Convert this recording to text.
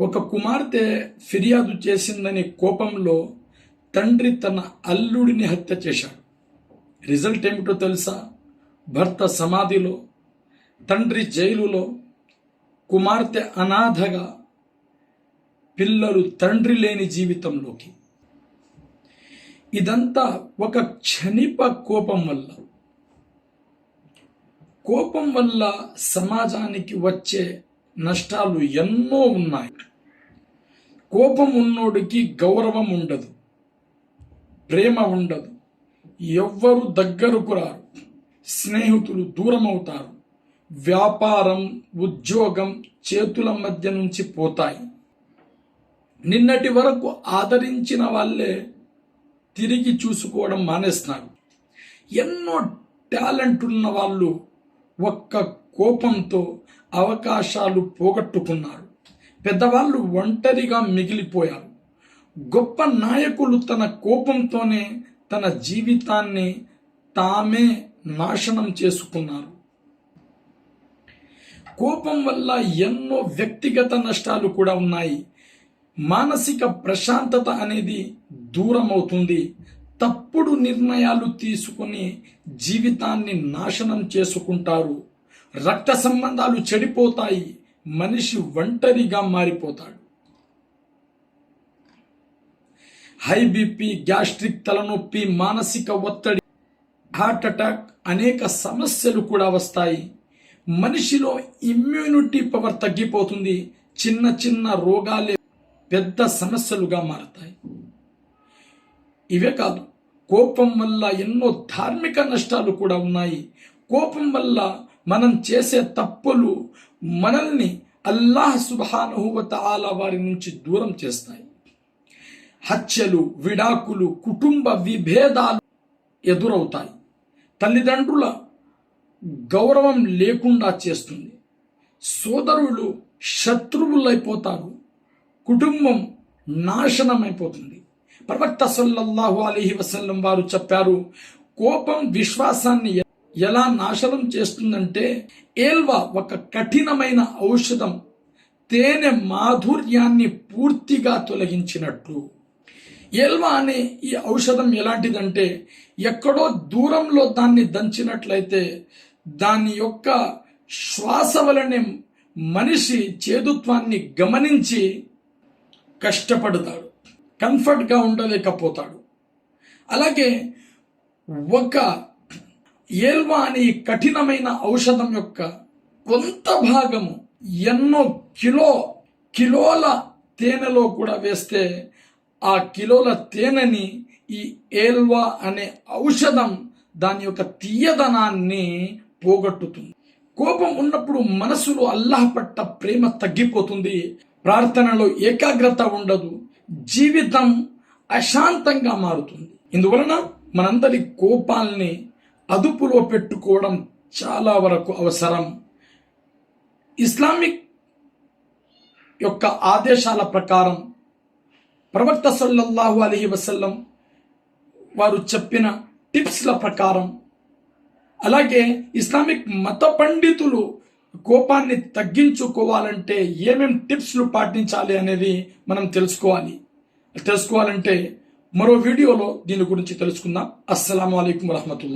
ఒక కుమార్తె ఫిర్యాదు చేసిందని కోపంలో తండ్రి తన అల్లుడిని హత్య చేశాడు. రిజల్ట్ ఏమిటో తెలుసా? భర్త సమాధిలో తండ్రి జైలులో కుమార్తె అనాథగా పిల్లలు తండ్రి లేని జీవితంలోకి. ఇదంతా ఒక క్షణిప కోపం వల్ల. కోపం వల్ల సమాజానికి వచ్చే నష్టాలు ఎన్నో ఉన్నాయి. కోపం ఉన్నోడికి గౌరవం ఉండదు. ప్రేమ ఉండదు. ఎవ్వరు దగ్గరకు రారు. స్నేహితులు దూరం అవుతారు వ్యాపారం ఉద్యోగం చేతుల మధ్య నుంచి పోతాయి. నిన్నటి వరకు ఆదరించిన వాళ్ళే తిరిగి చూసుకోవడం మానేస్తున్నారు. ఎన్నో టాలెంట్ ఉన్న వాళ్ళు ఒక్క కోపంతో అవకాశాలు పోగొట్టుకున్నారు పెద్దవాళ్ళు ఒంటరిగా మిగిలిపోయారు. గొప్ప నాయకులు తన కోపంతోనే తన జీవితాన్ని తామే నాశనం చేసుకున్నారు. కోపం వల్ల ఎన్నో వ్యక్తిగత నష్టాలు కూడా ఉన్నాయి. మానసిక ప్రశాంతత అనేది దూరం అవుతుంది తప్పుడు నిర్ణయాలు తీసుకుని జీవితాన్ని నాశనం చేసుకుంటారు. రక్త సంబంధాలు చెడిపోతాయి. మనిషి ఒంటరిగా మారిపోతాడు. హై బీపీ గ్యాస్ట్రిక్ తలనొప్పి మానసిక ఒత్తిడి హార్ట్ అటాక్ అనేక సమస్యలు కూడా వస్తాయి. మనిషిలో ఇమ్యూనిటీ పవర్ తగ్గిపోతుంది. చిన్న చిన్న రోగాలే పెద్ద సమస్యలుగా మారతాయి. ఇవే కాదు కోపం వల్ల ఎన్నో ధార్మిక నష్టాలు కూడా ఉన్నాయి. కోపం వల్ల మనం చేసే తప్పులు మనల్ని అల్లాహ్ సుబానుహువత వారి నుంచి దూరం చేస్తాయి. హత్యలు విడాకులు కుటుంబ విభేదాలు ఎదురవుతాయి. తల్లిదండ్రుల గౌరవం లేకుండా చేస్తుంది. సోదరులు శత్రువులైపోతారు. కుటుంబం నాశనమైపోతుంది. ప్రవక్త సల్లల్లాహు అలీహి వసల్లం వారు చెప్పారు కోపం విశ్వాసాన్ని ఎలా నాశనం చేస్తుందంటే ఏల్వా ఒక కఠినమైన ఔషధం తేనె మాధుర్యాన్ని పూర్తిగా తొలగించినట్లు ఎల్వా అనే ఈ ఔషధం ఎలాంటిదంటే ఎక్కడో దూరంలో దాన్ని దంచినట్లయితే దాని యొక్క శ్వాస వలనే మనిషి చేదుత్వాన్ని గమనించి కష్టపడతాడు కంఫర్ట్గా ఉండలేకపోతాడు. అలాగే ఒక ఏల్వా అనే కఠినమైన ఔషధం యొక్క కొంత భాగము ఎన్నో కిలో కిలోల తేనెలో కూడా వేస్తే ఆ కిలోల తేనెని ఈ ఏల్వా అనే ఔషధం దాని యొక్క తీయదనాన్ని పోగొట్టుతుంది. కోపం ఉన్నప్పుడు మనసులో అల్లాహ్ పట్ల ప్రేమ తగ్గిపోతుంది. ప్రార్థనలో ఏకాగ్రత ఉండదు. జీవితం అశాంతంగా మారుతుంది. ఇందువలన మనందరి కోపాల్ని అదుపులో పెట్టుకోవడం చాలా వరకు అవసరం. ఇస్లామిక్ యొక్క ఆదేశాల ప్రకారం ప్రవక్త సల్లల్లాహు అలహి వసల్లం వారు చెప్పిన టిప్స్ల ప్రకారం అలాగే ఇస్లామిక్ మత పండితులు కోపాన్ని తగ్గించుకోవాలంటే ఏమేం టిప్స్లు పాటించాలి అనేది మనం తెలుసుకోవాలి. తెలుసుకోవాలంటే మరో వీడియోలో దీని గురించి తెలుసుకుందాం. అస్సలం అయికం వరహమతుల్లా.